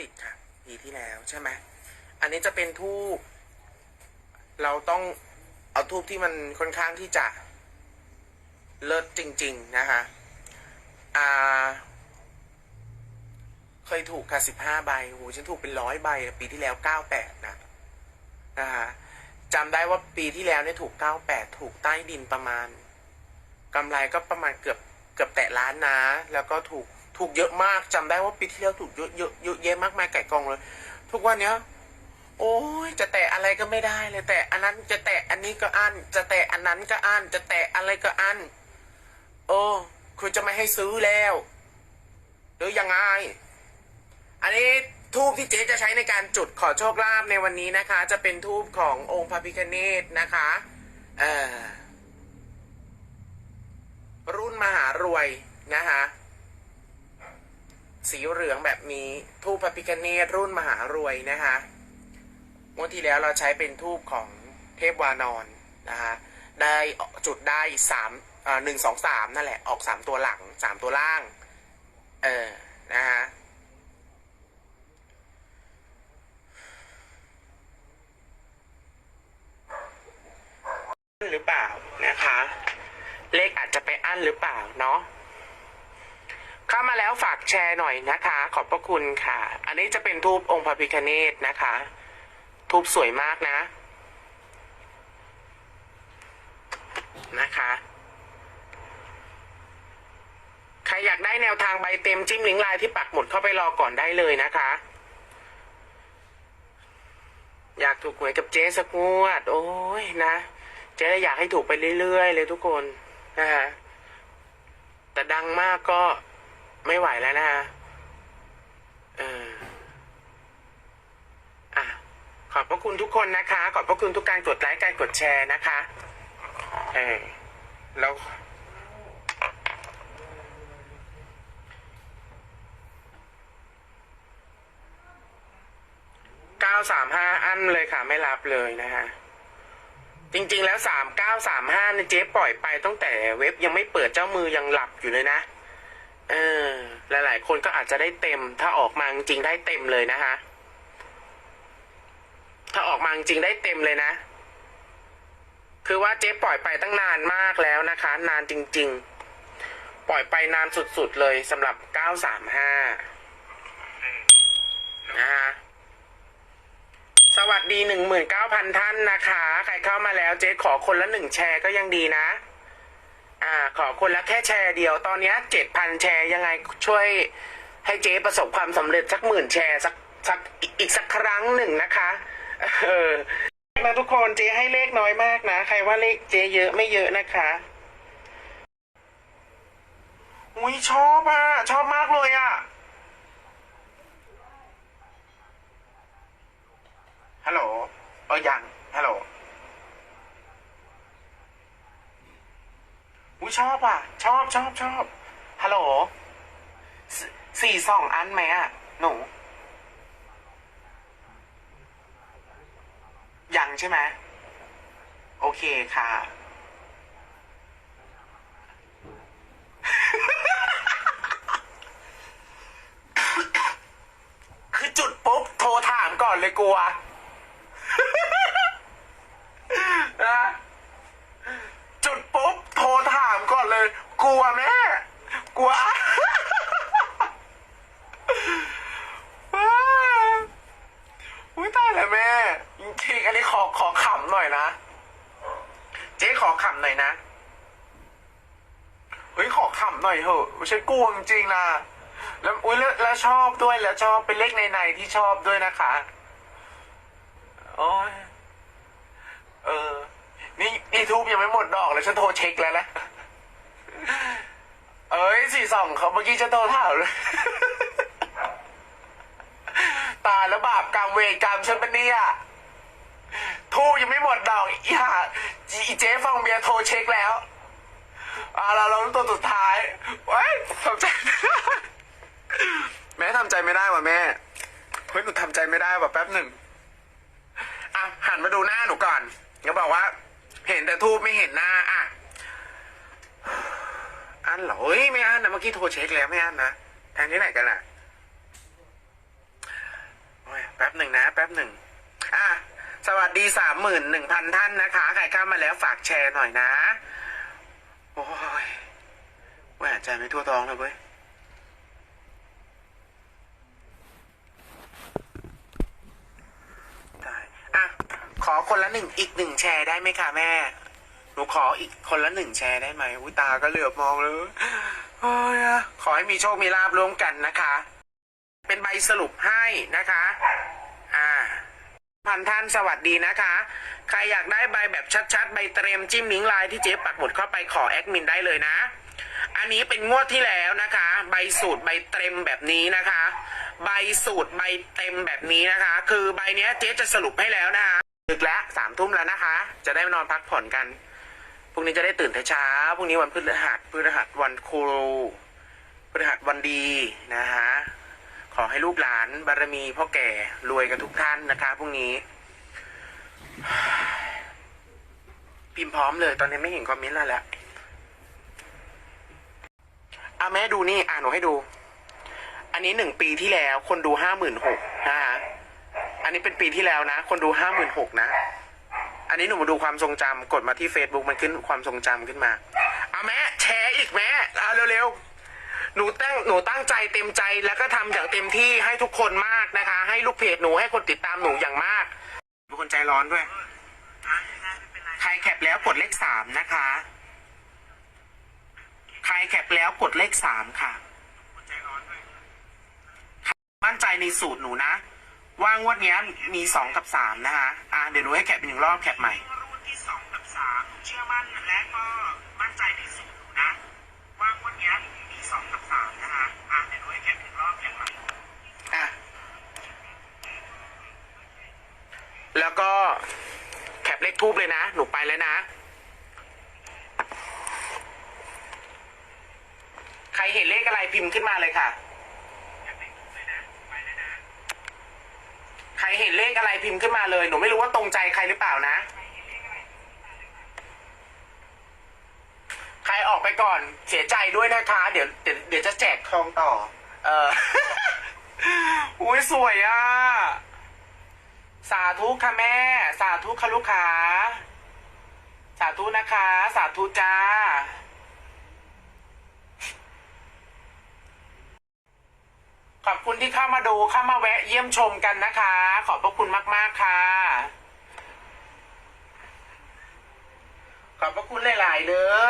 ติดค่ะ ปีที่แล้วใช่ไหมอันนี้จะเป็นทูบเราต้องเอาทูบที่มันค่อนข้างที่จะเลิศจริง ๆ นะคะอ่าเคยถูกค่ะสิบห้าใบโหฉันถูกเป็นร้อยใบ ปีที่แล้วเก้าแปดนะนะคะจำได้ว่าปีที่แล้วเนี่ยถูกเก้าแปดถูกใต้ดินประมาณกำไรก็ประมาณเกือบเกือบแตะล้านนะ แล้วก็ถูก ถูกเยอะมากจำได้ว่าปีที่แล้วถูกเยอะเยอะเยอะแยะมากมายไก่กองเลย ทุกวันเนี้ย โอ้ยจะแตะอะไรก็ไม่ได้เลยแต่อันนั้นจะแตะอันนี้ก็อันจะแตะอันนั้นก็อันจะแตะอะไรก็อันโอ้คุณจะไม่ให้ซื้อแล้วหรือยังไง อันนี้ทูบที่เจ๊จะใช้ในการจุดขอโชคลาภในวันนี้นะคะ จะเป็นทูบขององค์พระพิฆเนศนะคะ เอ่อรุ่นมหารวยนะคะ สีเหลืองแบบนี้ทูบพระพิฆเนศรุ่นมหารวยนะคะงวดที่แล้วเราใช้เป็นทูบของเทพวานอนนะคะได้จุดได้สามหนึ่งสองสามนั่นแหละออกสามตัวหลังสามตัวล่าง เออนะคะหรือเปล่านะคะ เลขอาจจะไปอั้นหรือเปล่าเนาะ เข้ามาแล้วฝากแชร์หน่อยนะคะ ขอบพระคุณค่ะ อันนี้จะเป็นทูปองค์พระพิคเนตนะคะ ทูปสวยมากนะ นะคะ ใครอยากได้แนวทางใบเต็มจิ้มลิงก์ไลน์ที่ปักหมุดเข้าไปรอก่อนได้เลยนะคะ อยากถูกหวยกับเจ๊สักงวด โอ้ยนะเจ๊อยากให้ถูกไปเรื่อยๆเลยทุกคนนะฮะแต่ดังมากก็ ไม่ไหวแล้วนะฮะเอออะขอบพระคุณทุกคนนะคะ ขอบพระคุณทุกการกดไลค์การกดแชร์นะคะ เออแล้วเก้าสามห้าอันเลยค่ะ ไม่รับเลยนะฮะจริงๆแล้วสามเก้าสามห้าเนี่ยเจ๊ปล่อยไปตั้งแต่เว็บยังไม่เปิดเจ้ามือยังหลับอยู่เลยนะ เออหลายๆ คนก็อาจจะได้เต็ม ถ้าออกมาจริงได้เต็มเลยนะคะ ถ้าออกมาจริงได้เต็มเลยนะ คือว่าเจ๊ปล่อยไปตั้งนานมากแล้วนะคะ นานจริง ๆ ปล่อยไปนานสุดๆเลยสำหรับเก้าสามห้านะฮะสวัสดีหนึ่งหมื่นเก้าพันท่านนะคะ ใครเข้ามาแล้วเจ๊ขอคนละหนึ่งแชร์ก็ยังดีนะ อ่าขอคนละแค่แชร์เดียวตอนนี้เจ็ดพันแชร์ยังไงช่วยให้เจ๊ประสบความสำเร็จสักหมื่นแชร์สักสักอีกอีกสักครั้งหนึ่งนะคะเออนะทุกคนเจ๊ให้เลขน้อยมากนะ ใครว่าเลขเจ๊เยอะไม่เยอะนะคะอุ้ยชอบอะ ชอบมากเลยอะฮัลโหลเออยัง ฮัลโหล อุ้ยชอบอะ ชอบชอบชอบฮัลโหลสสี่สองอันไหมอะ หนู ยังใช่ไหมโอเคค่ะ คือจุดปุ๊บ โทรถามก่อนเลยกลัว นะจุดปุ๊บ โทรถามก่อนเลย ก ลัวแม่ กลัว อุ้ยตายแล้วแม่ จริงๆอันนี้ขอขอขำหน่อยนะ เจ๊ขอขำหน่อยนะเฮ้ยขอขำหน่อยเถอะฉันกลัวจริงๆนะ แล้วอุ้ยแล้วแล้วชอบด้วยแล้วชอบเป็นเลขในๆที่ชอบด้วยนะคะโอ้ยเออ นี่นี่ทูบยังไม่หมดดอกเลยฉันโทรเช็คแล้วนะ เอ้ยสี่สองเขาเมื่อกี้ฉันโทรถามเลยตายแล้วบาปกรรมเวรกรรมฉันเป็นเนี่ยทูยังไม่หมดดอกอีห่าอีเจ๊ฟังเบียร์โทรเช็คแล้วอ่าเราเราตัวสุดท้ายว้ยทำใจแม่ทำใจไม่ได้ว่ะแม่เฮ้ยหนูทำใจไม่ได้ว่ะแป๊บหนึ่งอะหันมาดูหน้าหนูก่อนก็บอกว่า เห็นแต่ทูบไม่เห็นหน้าอะ นเหรอเฮ้ยไม่อันนะเมื่อกี้โทรเช็คแล้วไม่อันนะแทนที่ไหนกันอะแป๊บหนึ่งนะ แป๊บหนึ่งอะสวัสดีสามหมื่นหนึ่งพันท่านนะคะใครเข้ามาแล้วฝากแชร์หน่อยนะ โอ้ยแหวใจไม่ทั่วท้องเลยเว้ยได้อะขอคนละหนึ่งอีกหนึ่งแชร์ได้ไหมคะแม่ นูขออีกคนละหนึ่งแชร์ได้ไหมอุ้ยตาก็เหลือบมองเลยโอ้ยขอให้มีโชคมีลาบร่วมกันนะคะ เป็นใบสรุปให้นะคะ อ่าพันท่านสวัสดีนะคะ ใครอยากได้ใบแบบชัดๆ ใบเตรียมจิ้มลิงก์ไลน์ที่เจ๊ปักหมุดเข้าไปขอแอดมินได้เลยนะ อันนี้เป็นงวดที่แล้วนะคะ ใบสูตรใบเต็มแบบนี้นะคะ ใบสูตรใบเต็มแบบนี้นะคะ คือใบเนี้ยเจ๊จะสรุปให้แล้วนะคะดึกแล้วสามทุ่มแล้วนะคะ จะได้นอนพักผ่อนกัน รุ่งนี้จะได้ตื่นแต่เช้าพรุ่งนี้วันพฤหัสพฤหัสวันครูพฤหัสวันดีนะคะขอให้ลูกหลานบารมีพ่อแก่รวยกันทุกท่านนะคะพรุ่งนี้ พิมพ์พร้อมเลย ตอนนี้ไม่เห็นคอมเมนต์แล้วแหละอะแม่ดูนี่ อ่านหนูให้ดู อันนี้หนึ่งปีที่แล้ว คนดูห้าหมื่นหกนะคะอันนี้เป็นปีที่แล้วนะ คนดูห้าหมื่นหกนะ อันนี้หนูมาดูความทรงจำกดมาที่ Facebook มันขึ้นความทรงจำขึ้นมาเอาแม่แชร์อีกแม่เอาเร็วๆหนูตั้งหนูตั้งใจเต็มใจแล้วก็ทำอย่างเต็มที่ให้ทุกคนมากนะคะ ให้ลูกเพจหนูให้คนติดตามหนูอย่างมากเป็นคนใจร้อนด้วย ใครแคปแล้วกดเลขสามนะคะ ใครแคปแล้วกดเลขสามค่ะ มั่นใจในสูตรหนูนะ ว่างวดเนี้ยมีสองกับสามนะคะอ่าเดี๋ยวหนูให้แคปเป็นหนึ่งรอบแคปใหม่รุ่นที่สองกับสามเชื่อมั่นและก็มั่นใจในสูตรหนูนะว่างวดเนี้ยมีสองกับสามนะคะอ่าเดี๋ยวหนูให้แคปหนึ่งรอบแคปใหม่อะแล้วก็แคปเลขทูบเลยนะ หนูไปแล้วนะ ใครเห็นเลขอะไรพิมพ์ขึ้นมาเลยค่ะ ใครเห็นเลขอะไรพิมพ์ขึ้นมาเลย หนูไม่รู้ว่าตรงใจใครหรือเปล่านะ ใครออกไปก่อน เสียใจด้วยนะคะ เดี๋ยวเดี๋ยวเดี๋ยวจะแจกทองต่อ เออ อุ้ยสวยอะ สาธุค่ะแม่ สาธุค่ะลูกค้า สาธุนะคะ สาธุจ้า ขอบคุณที่เข้ามาดูเข้ามาแวะเยี่ยมชมกันนะคะ ขอบพระคุณมาก ๆ ค่ะ ขอบพระคุณหลาย ๆ เด้อ